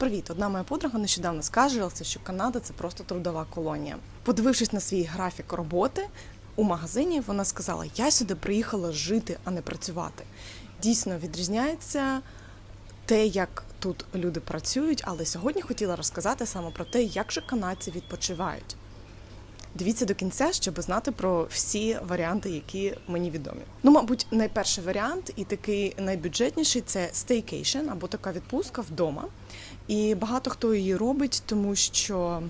Привіт, одна моя подруга нещодавно скаржилася, що Канада це просто трудова колонія. Подивившись на свій графік роботи у магазині, вона сказала: Я сюди приїхала жити, а не працювати. Дійсно відрізняється те, як тут люди працюють, але сьогодні хотіла розказати саме про те, як же канадці відпочивають. Дивіться до кінця, щоб знати про всі варіанти, які мені відомі. Ну, мабуть, найперший варіант і такий найбюджетніший це стейкейшн або така відпустка вдома. І багато хто її робить, тому що.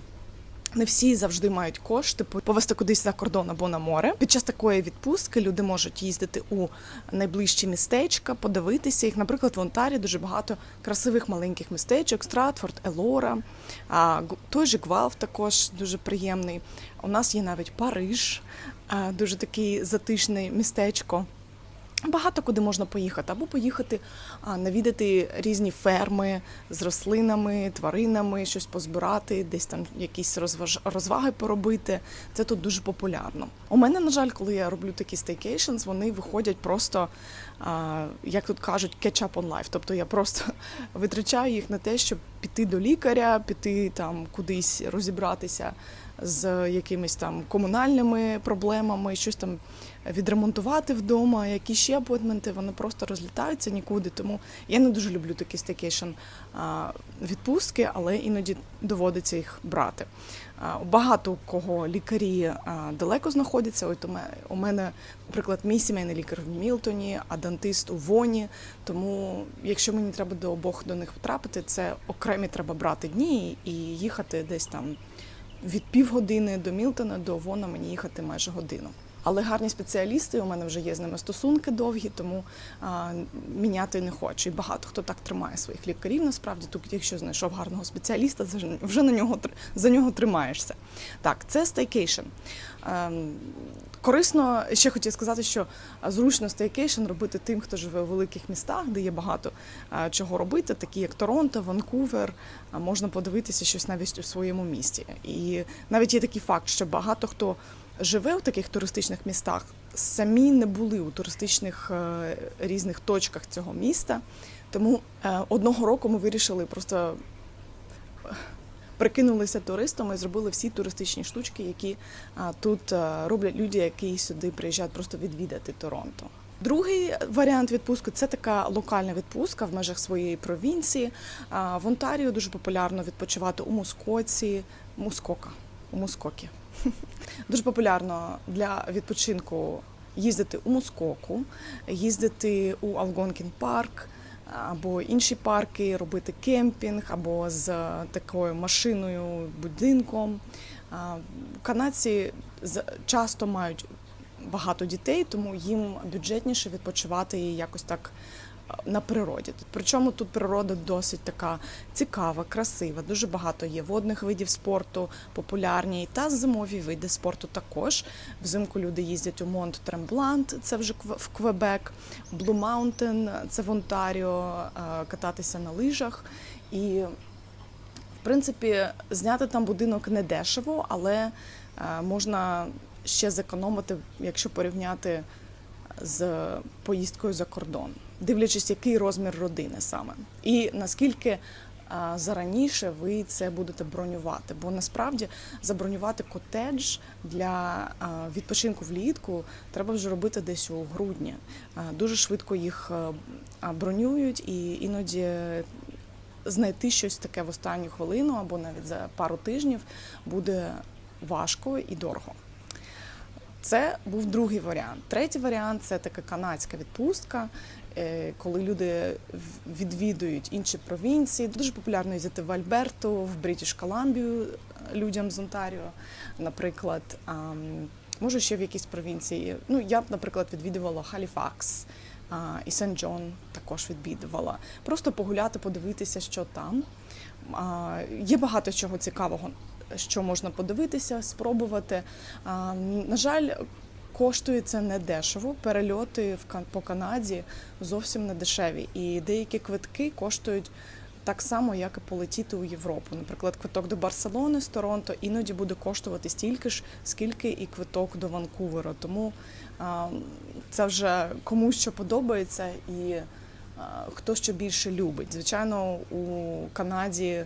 Не всі завжди мають кошти повезти кудись за кордон або на море. Під час такої відпустки люди можуть їздити у найближчі містечка, подивитися їх. Наприклад, в Онтарі дуже багато красивих маленьких містечок, Стратфорд, Елора, а той же Гвалф також дуже приємний. У нас є навіть Париж, дуже такий затишне містечко. Багато куди можна поїхати, або поїхати а, навідати різні ферми з рослинами, тваринами, щось позбирати, десь там якісь розваги поробити. Це тут дуже популярно. У мене, на жаль, коли я роблю такі стейкейшнс, вони виходять просто, а, як тут кажуть, catch up on life. Тобто я просто витрачаю їх на те, щоб піти до лікаря, піти там кудись розібратися з якимись там комунальними проблемами, щось там відремонтувати вдома, які ще апойтменти, вони просто розлітаються нікуди. Тому я не дуже люблю такі стейкейшн відпустки, але іноді доводиться їх брати. Багато кого лікарі далеко знаходяться. От у мене, наприклад, мій сімейний лікар в Мілтоні, а дантист у Воні. Тому, якщо мені треба до обох до них потрапити, це окремі треба брати дні і їхати десь там від півгодини до Мілтона, до Вона мені їхати майже годину. Але гарні спеціалісти, у мене вже є з ними стосунки довгі, тому а, міняти не хочу. І багато хто так тримає своїх лікарів. Насправді, тут, якщо знайшов гарного спеціаліста, вже на нього за нього тримаєшся. Так, це стейкейшн. Ем, корисно ще хотів сказати, що зручно стейкейшн робити тим, хто живе у великих містах, де є багато чого робити, такі як Торонто, Ванкувер. Можна подивитися щось навіть у своєму місті. І навіть є такий факт, що багато хто живе в таких туристичних містах, самі не були у туристичних е, різних точках цього міста. Тому е, одного року ми вирішили просто е, прикинулися туристами і зробили всі туристичні штучки, які тут роблять люди, які сюди приїжджають просто відвідати Торонто. Другий варіант відпустки це така локальна відпустка в межах своєї провінції. В Онтаріо дуже популярно відпочивати у Мускоці, Мускока, у Мускокі. Дуже популярно для відпочинку їздити у Мускоку, їздити у Алгонкін парк або інші парки, робити кемпінг або з такою машиною, будинком. Канадці часто мають багато дітей, тому їм бюджетніше відпочивати і якось так на природі. Причому тут природа досить така цікава, красива. Дуже багато є водних видів спорту, популярні та зимові види спорту. Також взимку люди їздять у Монт Тремблант, це вже в Квебек, Блу Маунтен, це в Онтаріо, кататися на лижах і. В принципі, зняти там будинок не дешево, але можна ще зекономити, якщо порівняти з поїздкою за кордон дивлячись, який розмір родини саме, і наскільки зараніше ви це будете бронювати. Бо насправді забронювати котедж для відпочинку влітку треба вже робити десь у грудні. Дуже швидко їх бронюють, і іноді знайти щось таке в останню хвилину або навіть за пару тижнів буде важко і дорого. Це був другий варіант. Третій варіант це така канадська відпустка, е, коли люди відвідують інші провінції. Дуже популярно їздити в Альберту, в Брітіш Коламбію е, людям з Онтаріо, наприклад. Може, ще в якійсь провінції. Ну, я б, наприклад, відвідувала Халіфакс і Сен Джон також відвідувала. Просто погуляти, подивитися, що там. Є багато чого цікавого що можна подивитися, спробувати. На жаль, коштує це не дешево. Перельоти по Канаді зовсім не дешеві. І деякі квитки коштують. Так само, як і полетіти у Європу. Наприклад, квиток до Барселони з Торонто іноді буде коштувати стільки ж, скільки і квиток до Ванкувера. Тому це вже комусь що подобається, і хто що більше любить. Звичайно, у Канаді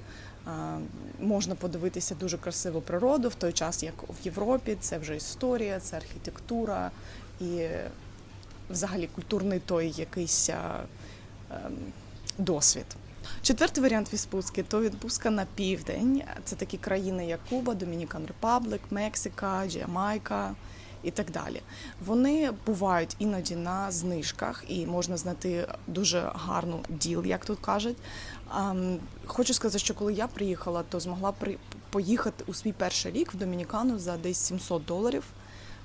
можна подивитися дуже красиву природу, в той час, як в Європі, це вже історія, це архітектура і взагалі культурний той якийсь ем, досвід. Четвертий варіант відпустки то відпустка на південь. Це такі країни, як Куба, Домінікан Репаблик, Мексика, Джамайка і так далі. Вони бувають іноді на знижках і можна знайти дуже гарну діл, як тут кажуть. Хочу сказати, що коли я приїхала, то змогла поїхати у свій перший рік в Домінікану за десь 700 доларів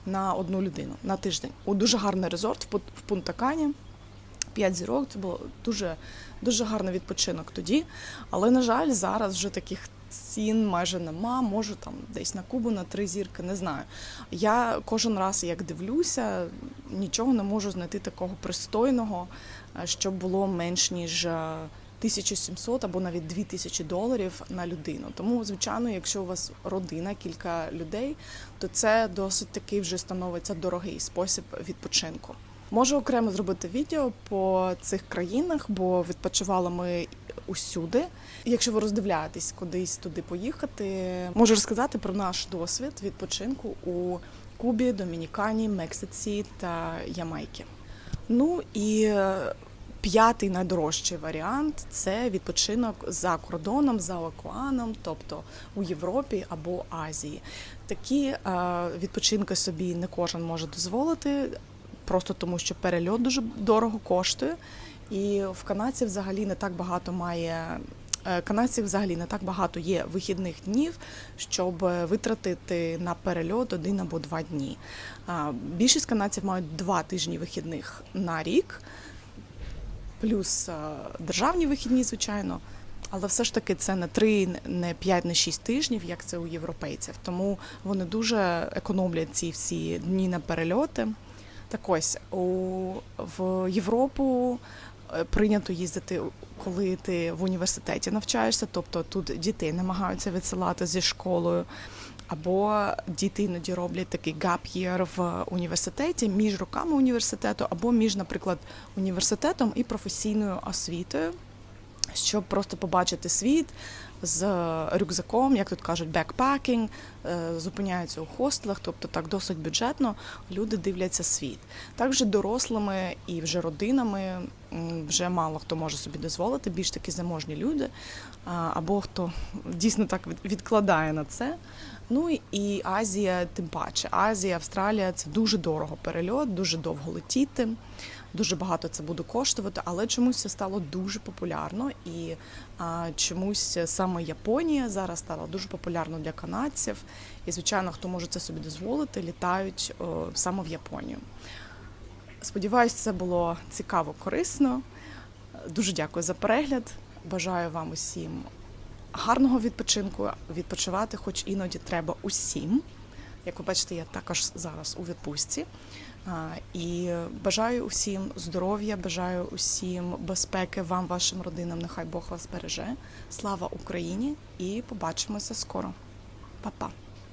на одну людину на тиждень. У дуже гарний резорт в Пут- П'ять зірок це було дуже дуже гарний відпочинок тоді. Але на жаль, зараз вже таких цін майже нема. Можу там десь на Кубу на три зірки, не знаю. Я кожен раз як дивлюся, нічого не можу знайти такого пристойного, е, щоб було менш ніж. е, 1700 або навіть 2000 доларів на людину. Тому, звичайно, якщо у вас родина, кілька людей, то це досить такий вже становиться дорогий спосіб відпочинку. Можу окремо зробити відео по цих країнах, бо відпочивали ми усюди. Якщо ви роздивляєтесь кудись туди поїхати, можу розказати про наш досвід відпочинку у Кубі, Домінікані, Мексиці та Ямайкі. Ну і е, п'ятий найдорожчий варіант це відпочинок за кордоном, за океаном, тобто у Європі або Азії. Такі е, відпочинки собі не кожен може дозволити, просто тому що перельот дуже дорого коштує. І в канадців взагалі не так багато має. е, Канадців взагалі не так багато є вихідних днів, щоб е, витратити на перельот один або два дні. Більшість канадців мають два тижні вихідних на рік, плюс е, державні вихідні, звичайно. Але все ж таки це не три, не п'ять, не шість тижнів, як це у європейців. Тому вони дуже економлять ці всі дні на перельоти. Так ось у в Європу е, прийнято їздити, коли ти в університеті навчаєшся, тобто тут дітей намагаються відсилати зі школою. Або діти іноді роблять такий year в університеті між роками університету, або між, наприклад, університетом і професійною освітою, щоб просто побачити світ з рюкзаком, як тут кажуть, бекпакінг, зупиняються у хостелах, тобто так досить бюджетно люди дивляться світ. Також дорослими і вже родинами вже мало хто може собі дозволити, більш такі заможні люди, або хто дійсно так відкладає на це. Ну і Азія, тим паче. Азія, Австралія це дуже дорого перельот, дуже довго летіти, дуже багато це буде коштувати, але чомусь це стало дуже популярно. І а, чомусь саме Японія зараз стала дуже популярною для канадців. І, звичайно, хто може це собі дозволити, літають саме в Японію. Сподіваюсь, це було цікаво, корисно. Дуже дякую за перегляд. Бажаю вам усім гарного відпочинку. Відпочивати, хоч іноді треба усім. Як ви бачите, я також зараз у відпустці. І бажаю усім здоров'я, бажаю усім безпеки вам, вашим родинам. Нехай Бог вас береже. Слава Україні! І побачимося скоро. Па-па!